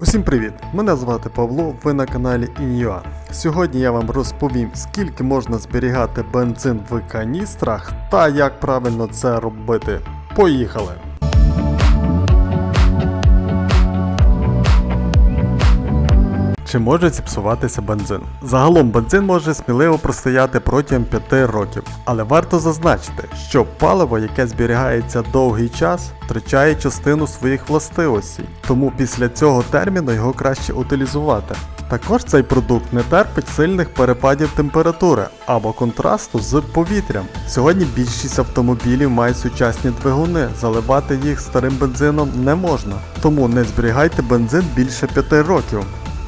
Усім привіт! Мене звати Павло, ви на каналі Ін'юа. Сьогодні я вам розповім, скільки можна зберігати бензин в каністрах та як правильно це робити. Поїхали! Чи може зіпсуватися бензин? Загалом бензин може сміливо простояти протягом 5 років, але варто зазначити, що паливо, яке зберігається довгий час, втрачає частину своїх властивостей, тому після цього терміну його краще утилізувати. Також цей продукт не терпить сильних перепадів температури або контрасту з повітрям. Сьогодні більшість автомобілів мають сучасні двигуни, заливати їх старим бензином не можна, тому не зберігайте бензин більше 5 років.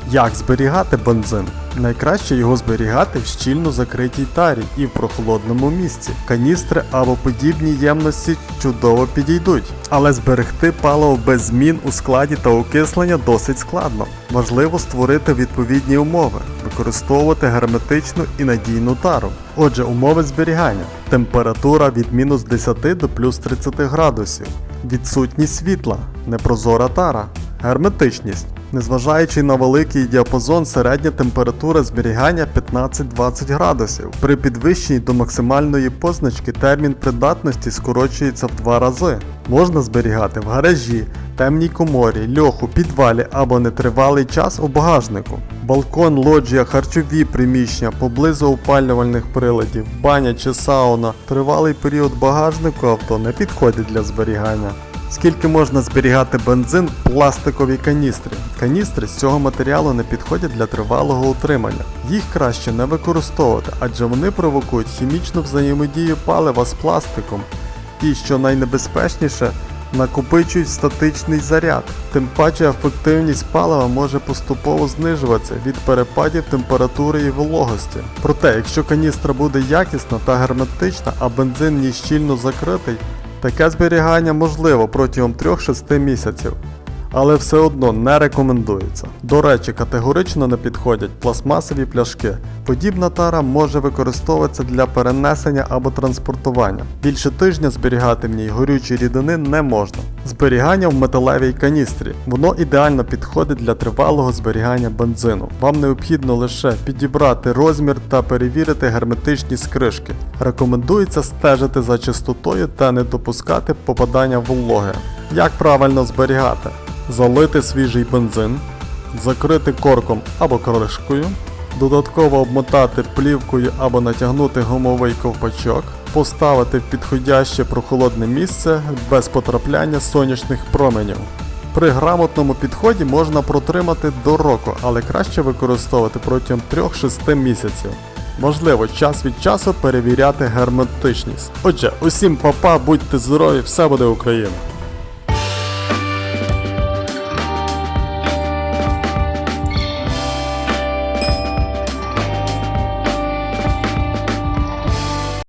Як зберігати бензин? Найкраще його зберігати в щільно закритій тарі і в прохолодному місці. Каністри або подібні ємності чудово підійдуть, але зберегти паливо без змін у складі та окислення досить складно. Важливо створити відповідні умови, використовувати герметичну і надійну тару. Отже, умови зберігання: температура від мінус 10 до плюс 30 градусів, відсутність світла, непрозора тара, герметичність. Незважаючи на великий діапазон, середня температура зберігання 15-20 градусів. При підвищенні до максимальної позначки термін придатності скорочується в два рази. Можна зберігати в гаражі, темній коморі, льоху, підвалі або нетривалий час у багажнику. Балкон, лоджія, харчові приміщення поблизу опалювальних приладів, баня чи сауна. Тривалий період багажнику авто не підходить для зберігання. Скільки можна зберігати бензин в пластиковій каністрі? Каністри з цього матеріалу не підходять для тривалого утримання. Їх краще не використовувати, адже вони провокують хімічну взаємодію палива з пластиком і, що найнебезпечніше, накопичують статичний заряд. Тим паче ефективність палива може поступово знижуватися від перепадів температури і вологості. Проте, якщо каністра буде якісна та герметична, а бензин ні щільно закритий, Таке зберігання можливо протягом 3-6 місяців, але все одно не рекомендується. До речі, категорично не підходять пластмасові пляшки. Подібна тара може використовуватися для перенесення або транспортування. Більше тижня зберігати в ній горючі рідини не можна. Зберігання в металевій каністрі. Воно ідеально підходить для тривалого зберігання бензину. Вам необхідно лише підібрати розмір та перевірити герметичність кришки. Рекомендується стежити за чистотою та не допускати попадання вологи. Як правильно зберігати? Залити свіжий бензин, закрити корком або кришкою, додатково обмотати плівкою або натягнути гумовий ковпачок, поставити в підходяще прохолодне місце без потрапляння сонячних променів. При грамотному підході можна протримати до року, але краще використовувати протягом 3-6 місяців. Можливо, час від часу перевіряти герметичність. Отже, усім папа, будьте здорові, все буде Україна!